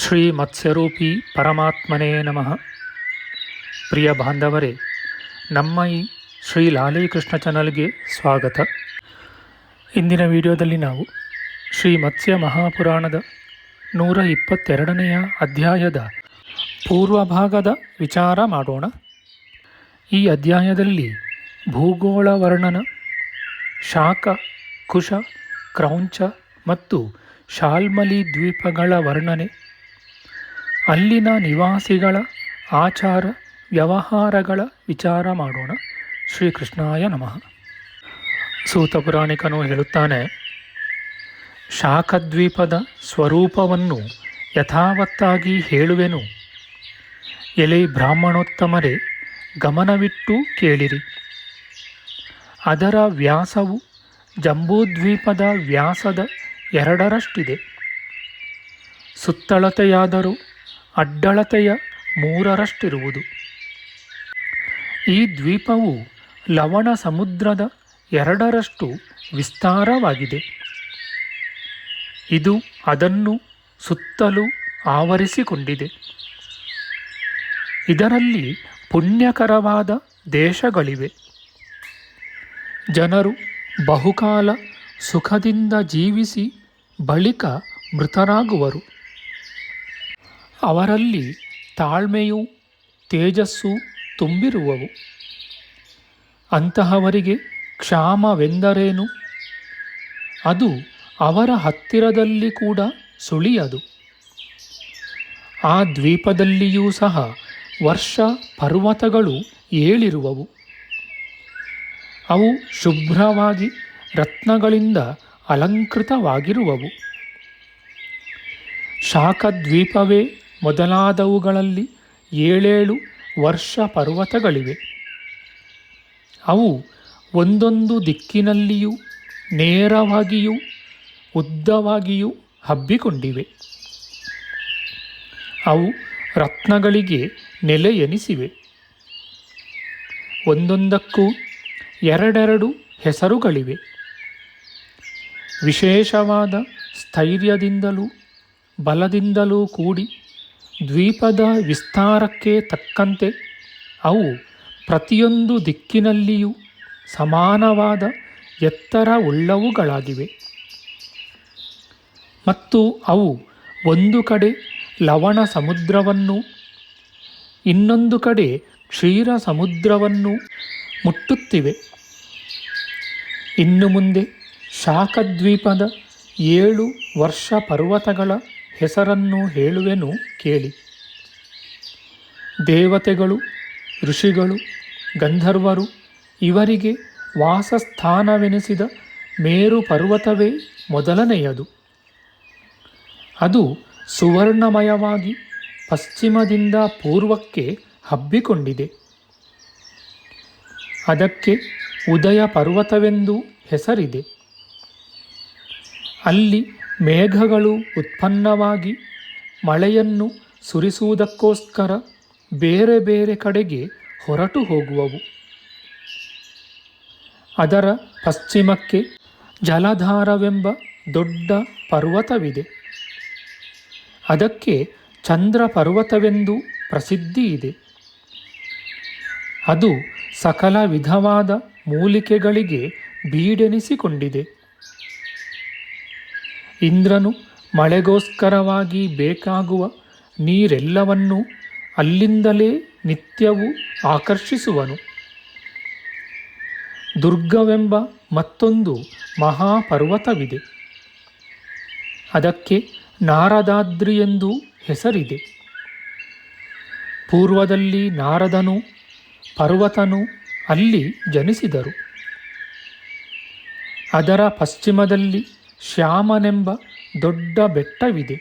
ಶ್ರೀ ಮತ್ಸ್ಯರೂಪಿ ಪರಮಾತ್ಮನೇ ನಮಃ. ಪ್ರಿಯ ಬಾಂಧವರೇ, ನಮ್ಮ ಈ ಶ್ರೀ ಲಾಲೀಕೃಷ್ಣ ಚಾನಲ್ಗೆ ಸ್ವಾಗತ. ಇಂದಿನ ವಿಡಿಯೋದಲ್ಲಿ ನಾವು ಶ್ರೀ ಮತ್ಸ್ಯ ಮಹಾಪುರಾಣದ ನೂರ ಇಪ್ಪತ್ತೆರಡನೆಯ ಅಧ್ಯಾಯದ ಪೂರ್ವಭಾಗದ ವಿಚಾರ ಮಾಡೋಣ. ಈ ಅಧ್ಯಾಯದಲ್ಲಿ ಭೂಗೋಳ ವರ್ಣನ ಶಾಖ, ಕುಶ, ಕ್ರೌಂಚ ಮತ್ತು ಶಾಲ್ಮಲಿ ದ್ವೀಪಗಳ ವರ್ಣನೆ ಅಲ್ಲಿನ ನಿವಾಸಿಗಳ ಆಚಾರ ವ್ಯವಹಾರಗಳ ವಿಚಾರ ಮಾಡೋಣ. ಶ್ರೀಕೃಷ್ಣಾಯ ನಮಃ. ಸೂತ ಪುರಾಣಿಕನು ಹೇಳುತ್ತಾನೆ, ಶಾಖದ್ವೀಪದ ಸ್ವರೂಪವನ್ನು ಯಥಾವತ್ತಾಗಿ ಹೇಳುವೆನು. ಎಲೆ ಬ್ರಾಹ್ಮಣೋತ್ತಮರೇ, ಗಮನವಿಟ್ಟು ಕೇಳಿರಿ. ಅದರ ವ್ಯಾಸವು ಜಂಬೂದ್ವೀಪದ ವ್ಯಾಸದ ಎರಡರಷ್ಟಿದೆ. ಸುತ್ತಳತೆಯಾದರೂ ಅಡ್ಡಳತೆಯ ಮೂರರಷ್ಟಿರುವುದು. ಈ ದ್ವೀಪವು ಲವಣ ಸಮುದ್ರದ ಎರಡರಷ್ಟು ವಿಸ್ತಾರವಾಗಿದೆ. ಇದು ಅದನ್ನು ಸುತ್ತಲೂ ಆವರಿಸಿಕೊಂಡಿದೆ. ಇದರಲ್ಲಿ ಪುಣ್ಯಕರವಾದ ದೇಶಗಳಿವೆ. ಜನರು ಬಹುಕಾಲ ಸುಖದಿಂದ ಜೀವಿಸಿ ಬಳಿಕ ಮೃತರಾಗುವರು. ಅವರಲ್ಲಿ ತಾಳ್ಮೆಯು ತೇಜಸ್ಸು ತುಂಬಿರುವವು. ಅಂತಹವರಿಗೆ ಕ್ಷಾಮವೆಂದರೇನು? ಅದು ಅವರ ಹತ್ತಿರದಲ್ಲಿ ಕೂಡ ಸುಳಿಯದು. ಆ ದ್ವೀಪದಲ್ಲಿಯೂ ಸಹ ವರ್ಷ ಪರ್ವತಗಳು ಏಳಿರುವವು. ಅವು ಶುಭ್ರವಾಗಿ ರತ್ನಗಳಿಂದ ಅಲಂಕೃತವಾಗಿರುವವು. ಶಾಖದ್ವೀಪವೇ ಮೊದಲಾದವುಗಳಲ್ಲಿ ಏಳೇಳು ವರ್ಷ ಪರ್ವತಗಳಿವೆ. ಅವು ಒಂದೊಂದು ದಿಕ್ಕಿನಲ್ಲಿಯೂ ನೇರವಾಗಿಯೂ ಉದ್ದವಾಗಿಯೂ ಹಬ್ಬಿಕೊಂಡಿವೆ. ಅವು ರತ್ನಗಳಿಗೆ ನೆಲೆ ಎನಿಸಿವೆ ಒಂದೊಂದಕ್ಕೂ ಎರಡೆರಡು ಹೆಸರುಗಳಿವೆ. ವಿಶೇಷವಾದ ಸ್ಥೈರ್ಯದಿಂದಲೂ ಬಲದಿಂದಲೂ ಕೂಡಿ ದ್ವೀಪದ ವಿಸ್ತಾರಕ್ಕೆ ತಕ್ಕಂತೆ ಅವು ಪ್ರತಿಯೊಂದು ದಿಕ್ಕಿನಲ್ಲಿಯೂ ಸಮಾನವಾದ ಎತ್ತರ ಉಳ್ಳವುಗಳಾಗಿವೆ ಮತ್ತು ಅವು ಒಂದು ಕಡೆ ಲವಣ ಸಮುದ್ರವನ್ನು, ಇನ್ನೊಂದು ಕಡೆ ಕ್ಷೀರ ಸಮುದ್ರವನ್ನು ಮುಟ್ಟುತ್ತಿವೆ. ಇನ್ನು ಮುಂದೆ ಶಾಖದ್ವೀಪದ ಏಳು ವರ್ಷ ಪರ್ವತಗಳ ಹೆಸರನ್ನು ಹೇಳುವೆನು ಕೇಳಿ. ದೇವತೆಗಳು, ಋಷಿಗಳು, ಗಂಧರ್ವರು ಇವರಿಗೆ ವಾಸಸ್ಥಾನವೆನಿಸಿದ ಮೇರು ಪರ್ವತವೇ ಮೊದಲನೆಯದು. ಅದು ಸುವರ್ಣಮಯವಾಗಿ ಪಶ್ಚಿಮದಿಂದ ಪೂರ್ವಕ್ಕೆ ಹಬ್ಬಿಕೊಂಡಿದೆ. ಅದಕ್ಕೆ ಉದಯ ಪರ್ವತವೆಂದು ಹೆಸರಿದೆ. ಅಲ್ಲಿ ಮೇಘಗಳು ಉತ್ಪನ್ನವಾಗಿ ಮಳೆಯನ್ನು ಸುರಿಸುವುದಕ್ಕೋಸ್ಕರ ಬೇರೆ ಬೇರೆ ಕಡೆಗೆ ಹೊರಟು ಹೋಗುವವು. ಅದರ ಪಶ್ಚಿಮಕ್ಕೆ ಜಲಧಾರವೆಂಬ ದೊಡ್ಡ ಪರ್ವತವಿದೆ. ಅದಕ್ಕೆ ಚಂದ್ರ ಪರ್ವತವೆಂದು ಪ್ರಸಿದ್ಧಿ ಇದೆ. ಅದು ಸಕಲ ವಿಧವಾದ ಮೂಲಿಕೆಗಳಿಗೆ ಬೀಡೆನಿಸಿಕೊಂಡಿದೆ. ಇಂದ್ರನು ಮಳೆಗೋಸ್ಕರವಾಗಿ ಬೇಕಾಗುವ ನೀರೆಲ್ಲವನ್ನೂ ಅಲ್ಲಿಂದಲೇ ನಿತ್ಯವೂ ಆಕರ್ಷಿಸುವನು. ದುರ್ಗವೆಂಬ ಮತ್ತೊಂದು ಮಹಾಪರ್ವತವಿದೆ. ಅದಕ್ಕೆ ನಾರದಾದ್ರಿ ಎಂದು ಹೆಸರಿದೆ. ಪೂರ್ವದಲ್ಲಿ ನಾರದನು, ಪರ್ವತನು ಅಲ್ಲಿ ಜನಿಸಿದರು. ಅದರ ಪಶ್ಚಿಮದಲ್ಲಿ ಶ್ಯಾಮನೆಂಬ ದೊಡ್ಡ ಬೆಟ್ಟವಿದೆ.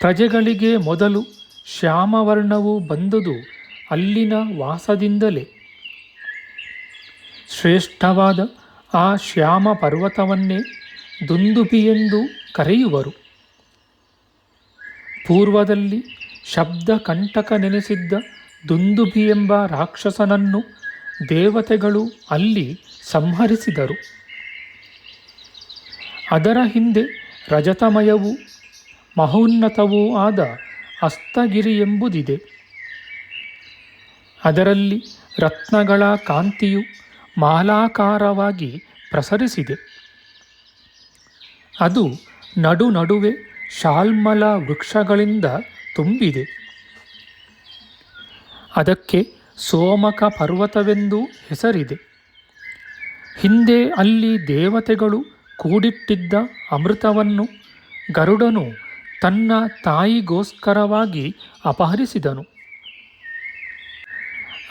ಪ್ರಜೆಗಳಿಗೆ ಮೊದಲು ಶ್ಯಾಮವರ್ಣವು ಬಂದುದು ಅಲ್ಲಿನ ವಾಸದಿಂದಲೇ. ಶ್ರೇಷ್ಠವಾದ ಆ ಶ್ಯಾಮ ಪರ್ವತವನ್ನೇ ದುಂದುಪಿ ಎಂದು ಕರೆಯುವರು. ಪೂರ್ವದಲ್ಲಿ ಶಬ್ದ ಕಂಟಕ ನೆನೆಸಿದ್ದ ದುಂದುಪಿ ಎಂಬ ರಾಕ್ಷಸನನ್ನು ದೇವತೆಗಳು ಅಲ್ಲಿ ಸಂಹರಿಸಿದರು. ಅದರ ಹಿಂದೆ ರಜತಮಯವೂ ಮಹೋನ್ನತವೂ ಆದ ಅಸ್ತಗಿರಿ ಎಂಬುದಿದೆ. ಅದರಲ್ಲಿ ರತ್ನಗಳ ಕಾಂತಿಯು ಮಾಲಾಕಾರವಾಗಿ ಪ್ರಸರಿಸಿದೆ. ಅದು ನಡು ನಡುವೆ ಶಾಲ್ಮಲ ವೃಕ್ಷಗಳಿಂದ ತುಂಬಿದೆ. ಅದಕ್ಕೆ ಸೋಮಕ ಪರ್ವತವೆಂದು ಹೆಸರಿದೆ. ಹಿಂದೆ ಅಲ್ಲಿ ದೇವತೆಗಳು ಕೂಡಿಟ್ಟಿದ್ದ ಅಮೃತವನ್ನು ಗರುಡನು ತನ್ನ ತಾಯಿಗೋಸ್ಕರವಾಗಿ ಅಪಹರಿಸಿದನು.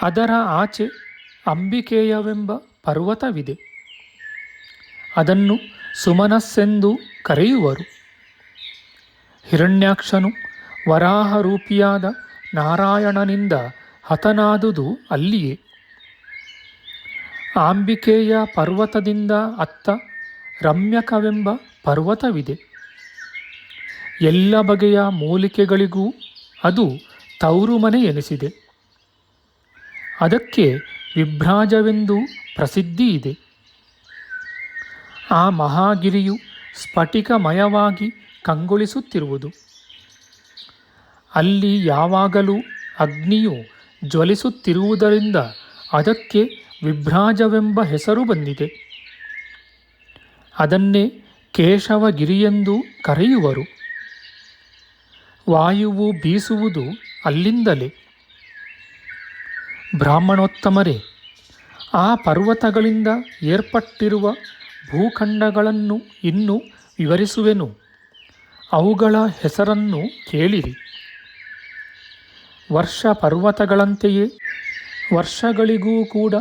ಅದರ ಆಚೆ ಅಂಬಿಕೆಯವೆಂಬ ಪರ್ವತವಿದೆ. ಅದನ್ನು ಸುಮನಸ್ಸೆಂದು ಕರೆಯುವರು. ಹಿರಣ್ಯಾಕ್ಷನು ವರಾಹರೂಪಿಯಾದ ನಾರಾಯಣನಿಂದ ಹತನಾದುದು ಅಲ್ಲಿಯೇ. ಆಂಬಿಕೆಯ ಪರ್ವತದಿಂದ ಅತ್ತ ರಮ್ಯಕವೆಂಬ ಪರ್ವತವಿದೆ. ಎಲ್ಲ ಬಗೆಯ ಮೂಲಿಕೆಗಳಿಗೂ ಅದು ತವರು ಮನೆ ಎನಿಸಿದೆ. ಅದಕ್ಕೆ ವಿಭ್ರಾಜವೆಂದು ಪ್ರಸಿದ್ಧಿ ಇದೆ. ಆ ಮಹಾಗಿರಿಯು ಸ್ಫಟಿಕಮಯವಾಗಿ ಕಂಗೊಳಿಸುತ್ತಿರುವುದು. ಅಲ್ಲಿ ಯಾವಾಗಲೂ ಅಗ್ನಿಯು ಜ್ವಲಿಸುತ್ತಿರುವುದರಿಂದ ಅದಕ್ಕೆ ವಿಭ್ರಾಜವೆಂಬ ಹೆಸರು ಬಂದಿದೆ. ಅದನ್ನೇ ಕೇಶವಗಿರಿಯೆಂದು ಕರೆಯುವರು. ವಾಯುವು ಬೀಸುವುದು ಅಲ್ಲಿಂದಲೇ. ಬ್ರಾಹ್ಮಣೋತ್ತಮರೇ, ಆ ಪರ್ವತಗಳಿಂದ ಏರ್ಪಟ್ಟಿರುವ ಭೂಖಂಡಗಳನ್ನು ಇನ್ನೂ ವಿವರಿಸುವೆನು. ಅವುಗಳ ಹೆಸರನ್ನು ಕೇಳಿರಿ. ವರ್ಷ ಪರ್ವತಗಳಂತೆಯೇ, ವರ್ಷಗಳಿಗೂ ಕೂಡ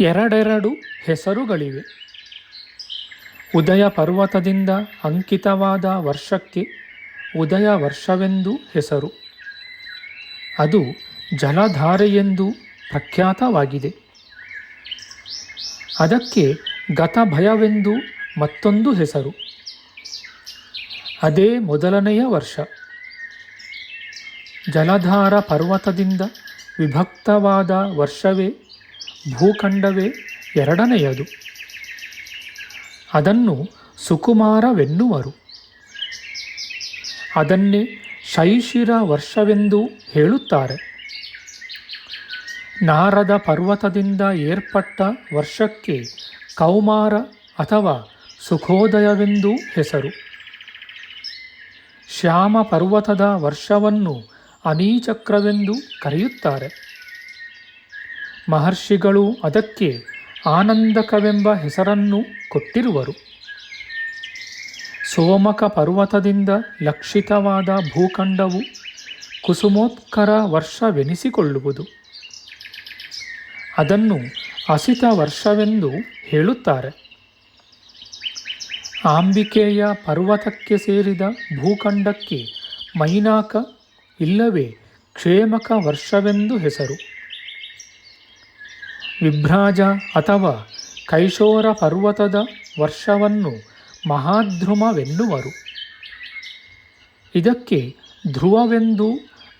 ಎರಡೆರಡು ಹೆಸರುಗಳಿವೆ. ಉದಯ ಪರ್ವತದಿಂದ ಅಂಕಿತವಾದ ವರ್ಷಕ್ಕೆ ಉದಯ ವರ್ಷವೆಂದು ಹೆಸರು. ಅದು ಜಲಧಾರೆಯೆಂದು ಪ್ರಖ್ಯಾತವಾಗಿದೆ. ಅದಕ್ಕೆ ಗತಭಯವೆಂದು ಮತ್ತೊಂದು ಹೆಸರು. ಅದೇ ಮೊದಲನೆಯ ವರ್ಷ. ಜಲಧಾರ ಪರ್ವತದಿಂದ ವಿಭಕ್ತವಾದ ವರ್ಷವೇ ಭೂಖಂಡವೇ ಎರಡನೆಯದು. ಅದನ್ನು ಸುಕುಮಾರವೆನ್ನುವರು. ಅದನ್ನೇ ಶೈಶಿರ ವರ್ಷವೆಂದು ಹೇಳುತ್ತಾರೆ. ನಾರದ ಪರ್ವತದಿಂದ ಏರ್ಪಟ್ಟ ವರ್ಷಕ್ಕೆ ಕೌಮಾರ ಅಥವಾ ಸುಖೋದಯವೆಂದು ಹೆಸರು. ಶ್ಯಾಮ ಪರ್ವತದ ವರ್ಷವನ್ನು ಅನೀಚಕ್ರವೆಂದು ಕರೆಯುತ್ತಾರೆ. ಮಹರ್ಷಿಗಳು ಅದಕ್ಕೆ ಆನಂದಕವೆಂಬ ಹೆಸರನ್ನು ಕೊಟ್ಟಿರುವರು. ಸೋಮಕ ಪರ್ವತದಿಂದ ಲಕ್ಷಿತವಾದ ಭೂಖಂಡವು ಕುಸುಮೋತ್ಕರ ವರ್ಷವೆನಿಸಿಕೊಳ್ಳುವುದು. ಅದನ್ನು ಅಸಿತ ವರ್ಷವೆಂದು ಹೇಳುತ್ತಾರೆ. ಆಂಬಿಕೆಯ ಪರ್ವತಕ್ಕೆ ಸೇರಿದ ಭೂಖಂಡಕ್ಕೆ ಮೈನಾಕ ಇಲ್ಲವೇ ಕ್ಷೇಮಕ ವರ್ಷವೆಂದು ಹೆಸರು. ವಿಭ್ರಾಜ ಅಥವಾ ಕೈಶೋರ ಪರ್ವತದ ವರ್ಷವನ್ನು ಮಹಾಧ್ರುಮವೆನ್ನುವರು ಇದಕ್ಕೆ ಧ್ರುವವೆಂದು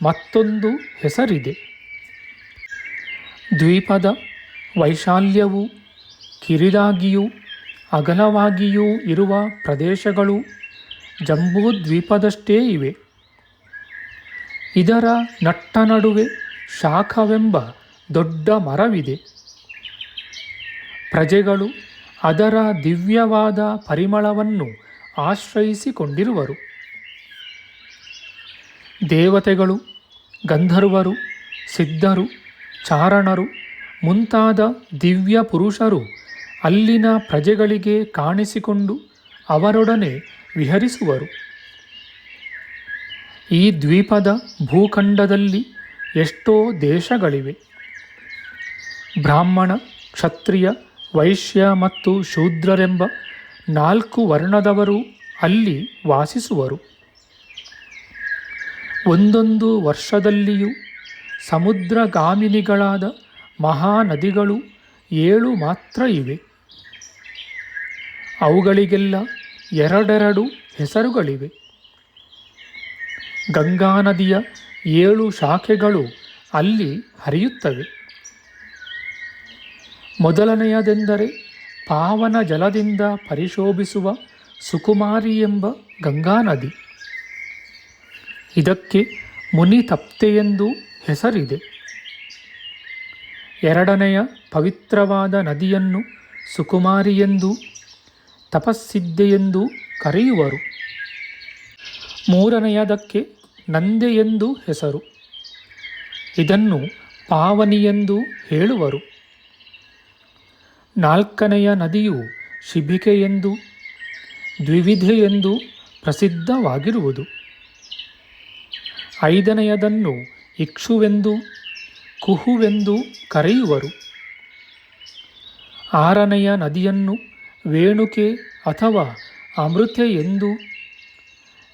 ಮತ್ತೊಂದು ಹೆಸರಿದೆ. ದ್ವೀಪದ ವೈಶಾಲ್ಯವು ಕಿರಿದಾಗಿಯೂ ಅಗಲವಾಗಿಯೂ ಇರುವ ಪ್ರದೇಶಗಳು ಜಂಬೂದ್ವೀಪದಷ್ಟೇ ಇವೆ. ಇದರ ನಟ್ಟ ನಡುವೆ ಶಾಖವೆಂಬ ದೊಡ್ಡ ಮರವಿದೆ. ಪ್ರಜೆಗಳು ಅದರ ದಿವ್ಯವಾದ ಪರಿಮಳವನ್ನು ಆಶ್ರಯಿಸಿಕೊಂಡಿರುವರು. ದೇವತೆಗಳು, ಗಂಧರ್ವರು, ಸಿದ್ಧರು, ಚಾರಣರು, ಮುಂತಾದ ದಿವ್ಯ ಪುರುಷರು ಅಲ್ಲಿನ ಪ್ರಜೆಗಳಿಗೆ ಕಾಣಿಸಿಕೊಂಡು ಅವರೊಡನೆ ವಿಹರಿಸುವರು. ಈ ದ್ವೀಪದ ಭೂಖಂಡದಲ್ಲಿ ಎಷ್ಟೋ ದೇಶಗಳಿವೆ. ಬ್ರಾಹ್ಮಣ, ಕ್ಷತ್ರಿಯ ವೈಶ್ಯ ಮತ್ತು ಶೂದ್ರರೆಂಬ ನಾಲ್ಕು ವರ್ಣದವರು ಅಲ್ಲಿ ವಾಸಿಸುವರು. ಒಂದೊಂದು ವರ್ಷದಲ್ಲಿಯೂ ಸಮುದ್ರಗಾಮಿನಿಗಳಾದ ಮಹಾನದಿಗಳು ಏಳು ಮಾತ್ರ ಇವೆ. ಅವುಗಳಿಗೆಲ್ಲ ಎರಡೆರಡು ಹೆಸರುಗಳಿವೆ. ಗಂಗಾ ನದಿಯ ಏಳು ಶಾಖೆಗಳು ಅಲ್ಲಿ ಹರಿಯುತ್ತವೆ. ಮೊದಲನೆಯದೆಂದರೆ ಪಾವನ ಜಲದಿಂದ ಪರಿಶೋಭಿಸುವ ಸುಕುಮಾರಿ ಎಂಬ ಗಂಗಾ ನದಿ. ಇದಕ್ಕೆ ಮುನಿ ಎಂದು ಹೆಸರಿದೆ. ಎರಡನೆಯ ಪವಿತ್ರವಾದ ನದಿಯನ್ನು ಸುಕುಮಾರಿ ಸುಕುಮಾರಿಯೆಂದು ತಪಸ್ಸಿದ್ದೆಯೆಂದು ಕರೆಯುವರು. ಮೂರನೆಯದಕ್ಕೆ ಎಂದು ಹೆಸರು. ಇದನ್ನು ಪಾವನಿಯೆಂದು ಹೇಳುವರು. ನಾಲ್ಕನೆಯ ನದಿಯು ಶಿಬಿಕೆಯೆಂದು, ದ್ವಿವಿಧೆಯೆಂದು ಪ್ರಸಿದ್ಧವಾಗಿರುವುದು. ಐದನೆಯದನ್ನು ಇಕ್ಷುವೆಂದು, ಕುಹುವೆಂದು ಕರೆಯುವರು. ಆರನೆಯ ನದಿಯನ್ನು ವೇಣುಕೆ ಅಥವಾ ಅಮೃತೆ ಎಂದು,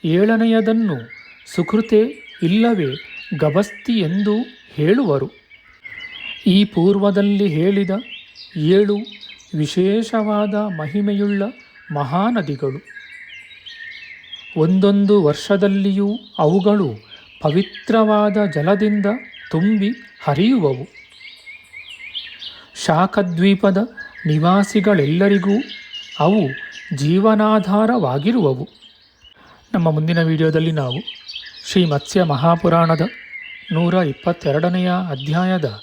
ಏಳನೆಯದನ್ನು ಸುಕೃತೆ ಇಲ್ಲವೇ ಗಬಸ್ತಿ ಎಂದು ಹೇಳುವರು. ಈ ಪೂರ್ವದಲ್ಲಿ ಹೇಳಿದ ಏಳು ವಿಶೇಷವಾದ ಮಹಿಮೆಯುಳ್ಳ ಮಹಾನದಿಗಳು. ಒಂದೊಂದು ವರ್ಷದಲ್ಲಿಯೂ ಅವುಗಳು ಪವಿತ್ರವಾದ ಜಲದಿಂದ ತುಂಬಿ ಹರಿಯುವವು. ಶಾಖದ್ವೀಪದ ನಿವಾಸಿಗಳೆಲ್ಲರಿಗೂ ಅವು ಜೀವನಾಧಾರವಾಗಿರುವವು. ನಮ್ಮ ಮುಂದಿನ ವಿಡಿಯೋದಲ್ಲಿ ನಾವು ಶ್ರೀ ಮತ್ಸ್ಯ ಮಹಾಪುರಾಣದ ನೂರ ಇಪ್ಪತ್ತೆರಡನೆಯ ಅಧ್ಯಾಯದ